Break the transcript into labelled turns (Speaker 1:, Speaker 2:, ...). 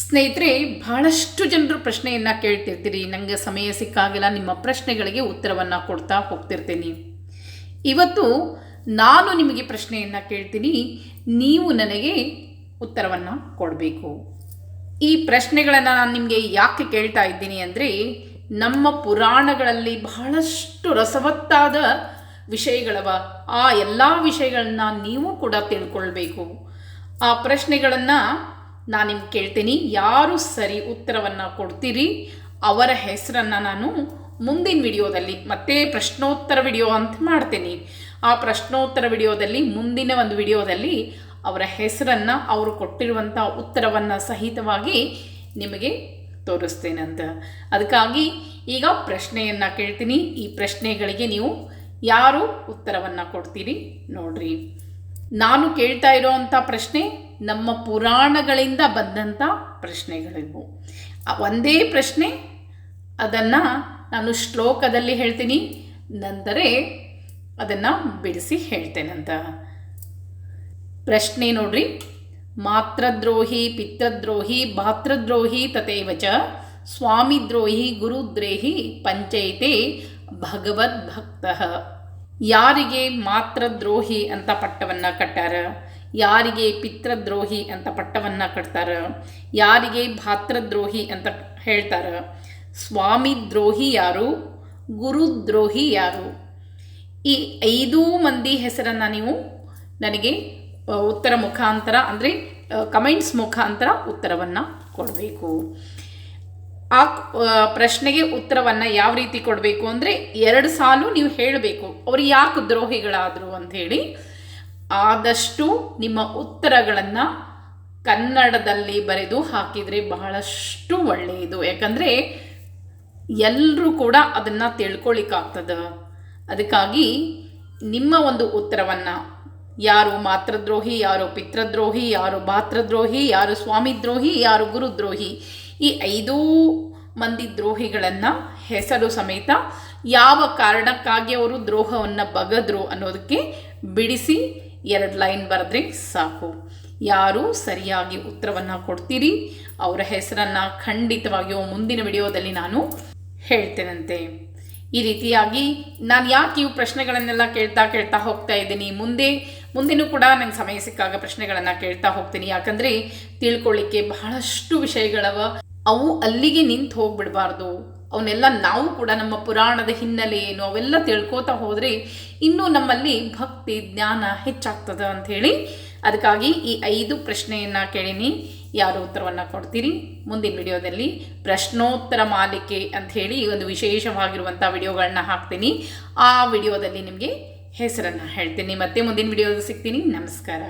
Speaker 1: ಸ್ನೇಹಿತರೆ, ಬಹಳಷ್ಟು ಜನರು ಪ್ರಶ್ನೆಯನ್ನು ಕೇಳ್ತಿರ್ತೀರಿ. ನನಗೆ ಸಮಯ ಸಿಕ್ಕಾಗೆಲ್ಲ, ನಿಮ್ಮ ಪ್ರಶ್ನೆಗಳಿಗೆ ಉತ್ತರವನ್ನು ಕೊಡ್ತಾ ಹೋಗ್ತಿರ್ತೀನಿ. ಇವತ್ತು ನಾನು ನಿಮಗೆ ಪ್ರಶ್ನೆಯನ್ನು ಕೇಳ್ತೀನಿ. ನೀವು ನನಗೆ ಉತ್ತರವನ್ನು ಕೊಡಬೇಕು. ಈ ಪ್ರಶ್ನೆಗಳನ್ನು ನಾನು ನಿಮಗೆ ಯಾಕೆ ಕೇಳ್ತಾ ಇದ್ದೀನಿ ಅಂದರೆ, ನಮ್ಮ ಪುರಾಣಗಳಲ್ಲಿ ಬಹಳಷ್ಟು ರಸವತ್ತಾದ ವಿಷಯಗಳವ. ಆ ಎಲ್ಲ ವಿಷಯಗಳನ್ನ ನೀವು ಕೂಡ ತಿಳ್ಕೊಳ್ಬೇಕು. ಆ ಪ್ರಶ್ನೆಗಳನ್ನು ನಾನು ನಿಮ್ಗೆ ಕೇಳ್ತೀನಿ, ಯಾರು ಸರಿ ಉತ್ತರವನ್ನು ಕೊಡ್ತೀರಿ, ಅವರ ಹೆಸರನ್ನು ನಾನು ಮುಂದಿನ ವಿಡಿಯೋದಲ್ಲಿ, ಮತ್ತೆ ಪ್ರಶ್ನೋತ್ತರ ವಿಡಿಯೋ ಅಂತ ಮಾಡ್ತೀನಿ. ಆ ಪ್ರಶ್ನೋತ್ತರ ವಿಡಿಯೋದಲ್ಲಿ, ಮುಂದಿನ ಒಂದು ವಿಡಿಯೋದಲ್ಲಿ ಅವರ ಹೆಸರನ್ನು, ಅವರು ಕೊಟ್ಟಿರುವಂಥ ಉತ್ತರವನ್ನು ಸಹಿತವಾಗಿ ನಿಮಗೆ ತೋರಿಸ್ತೇನಂತ ಅದಕ್ಕಾಗಿ ಈಗ ಪ್ರಶ್ನೆಯನ್ನು ಕೇಳ್ತೀನಿ. ಈ ಪ್ರಶ್ನೆಗಳಿಗೆ ನೀವು ಯಾರು ಉತ್ತರವನ್ನು ಕೊಡ್ತೀರಿ ನೋಡ್ರಿ. ನಾನು ಕೇಳ್ತಾ ಇರೋವಂಥ ಪ್ರಶ್ನೆ ನಮ್ಮ ಪುರಾಣಗಳಿಂದ ಬಂದಂಥ ಪ್ರಶ್ನೆಗಳಿವು. ಒಂದೇ ಪ್ರಶ್ನೆ, ಅದನ್ನು ನಾನು ಶ್ಲೋಕದಲ್ಲಿ ಹೇಳ್ತೀನಿ. ನಂತರ ಅದನ್ನು ಬಿಡಿಸಿ ಹೇಳ್ತೇನಂತ ಪ್ರಶ್ನೆ ನೋಡ್ರಿ. ಮಾತ್ರದ್ರೋಹಿ, ಪಿತೃದ್ರೋಹಿ, ಭಾತೃದ್ರೋಹಿ ತಥೇವ ಚ, ಸ್ವಾಮಿದ್ರೋಹಿ, ಗುರುದ್ರೋಹಿ ಪಂಚೈತೆ ಭಗವದ್ಭಕ್ತ. ಯಾರಿಗೆ ಮಾತ್ರದ್ರೋಹಿ ಅಂತ ಪಟ್ಟವನ್ನು ಕಟ್ಟಾರ? ಯಾರಿಗೆ ಪಿತೃದ್ರೋಹಿ ಅಂತ ಪಟ್ಟವನ್ನು ಕಟ್ತಾರ? ಯಾರಿಗೆ ಭಾತೃದ್ರೋಹಿ ಅಂತ ಹೇಳ್ತಾರ? ಸ್ವಾಮಿದ್ರೋಹಿ ಯಾರು? ಗುರುದ್ರೋಹಿ ಯಾರು? ಈ ಐದೂ ಮಂದಿ ಹೆಸರನ್ನು ನೀವು ನನಗೆ ಉತ್ತರ ಮುಖಾಂತರ ಅಂದರೆ ಕಮೆಂಟ್ಸ್ ಮುಖಾಂತರ ಉತ್ತರವನ್ನು ಕೊಡಬೇಕು. ಆ ಪ್ರಶ್ನೆಗೆ ಉತ್ತರವನ್ನು ಯಾವ ರೀತಿ ಕೊಡಬೇಕು ಅಂದರೆ ಎರಡು ಸಾಲು ನೀವು ಹೇಳಬೇಕು. ಅವ್ರು ಯಾಕೆ ದ್ರೋಹಿಗಳಾದರು ಅಂಥೇಳಿ ಆದಷ್ಟು ನಿಮ್ಮ ಉತ್ತರಗಳನ್ನು ಕನ್ನಡದಲ್ಲಿ ಬರೆದು ಹಾಕಿದರೆ ಬಹಳಷ್ಟು ಒಳ್ಳೆಯದು. ಯಾಕಂದರೆ ಎಲ್ಲರೂ ಕೂಡ ಅದನ್ನು ತಿಳ್ಕೊಳಿಕ್ಕಾಗ್ತದೆ. ಅದಕ್ಕಾಗಿ ನಿಮ್ಮ ಒಂದು ಉತ್ತರವನ್ನು ಯಾರು ಮಾತೃದ್ರೋಹಿ ಯಾರು ಪಿತೃದ್ರೋಹಿ ಯಾರು ಭಾತೃದ್ರೋಹಿ ಯಾರು ಸ್ವಾಮಿದ್ರೋಹಿ, ಯಾರು ಗುರುದ್ರೋಹಿ ಈ ಐದೂ ಮಂದಿ ದ್ರೋಹಿಗಳನ್ನು ಹೆಸರು ಸಮೇತ ಯಾವ ಕಾರಣಕ್ಕಾಗಿ ಅವರು ದ್ರೋಹವನ್ನು ಬಗದ್ರು ಅನ್ನೋದಕ್ಕೆ ಬಿಡಿಸಿ ಎರಡು ಲೈನ್ ಬರೆದ್ರೆ ಸಾಕು. ಯಾರು ಸರಿಯಾಗಿ ಉತ್ತರವನ್ನು ಕೊಡ್ತೀರಿ? ಅವರ ಹೆಸರನ್ನು ಖಂಡಿತವಾಗಿಯೂ ಮುಂದಿನ ವಿಡಿಯೋದಲ್ಲಿ ನಾನು ಹೇಳ್ತೇನಂತೆ. ಈ ರೀತಿಯಾಗಿ ನಾನು ಯಾಕೆ ಇವು ಪ್ರಶ್ನೆಗಳನ್ನೆಲ್ಲ ಕೇಳ್ತಾ ಕೇಳ್ತಾ ಹೋಗ್ತಾ ಇದ್ದೀನಿ? ಮುಂದೆ, ಮುಂದಿನೂ ಕೂಡ ನಂಗೆ ಸಮಯ ಸಿಕ್ಕಾಗ ಪ್ರಶ್ನೆಗಳನ್ನು ಕೇಳ್ತಾ ಹೋಗ್ತೀನಿ. ಯಾಕಂದರೆ ತಿಳ್ಕೊಳ್ಳಿಕ್ಕೆ ಬಹಳಷ್ಟು ವಿಷಯಗಳವ ಅವು ಅಲ್ಲಿಗೆ ನಿಂತು ಹೋಗ್ಬಿಡಬಾರ್ದು. ಅವನ್ನೆಲ್ಲ ನಾವು ಕೂಡ ನಮ್ಮ ಪುರಾಣದ ಹಿನ್ನೆಲೆ ಏನು ಅವೆಲ್ಲ ತಿಳ್ಕೋತಾ ಹೋದರೆ ಇನ್ನೂ ನಮ್ಮಲ್ಲಿ ಭಕ್ತಿ, ಜ್ಞಾನ ಹೆಚ್ಚಾಗ್ತದ ಅಂಥೇಳಿ ಅದಕ್ಕಾಗಿ ಈ ಐದು ಪ್ರಶ್ನೆಯನ್ನು ಕೇಳೀನಿ. ಯಾರು ಉತ್ತರವನ್ನು ಕೊಡ್ತೀರಿ? ಮುಂದಿನ ವಿಡಿಯೋದಲ್ಲಿ ಪ್ರಶ್ನೋತ್ತರ ಮಾಲಿಕೆ ಅಂಥೇಳಿ ಒಂದು ವಿಶೇಷವಾಗಿರುವಂಥ ವಿಡಿಯೋಗಳನ್ನ ಹಾಕ್ತೀನಿ. ಆ ವಿಡಿಯೋದಲ್ಲಿ ನಿಮಗೆ ಹೆಸರನ್ನು ಹೇಳ್ತೀನಿ. ಮತ್ತೆ ಮುಂದಿನ ವಿಡಿಯೋದಲ್ಲಿ ಸಿಗ್ತೀನಿ. ನಮಸ್ಕಾರ.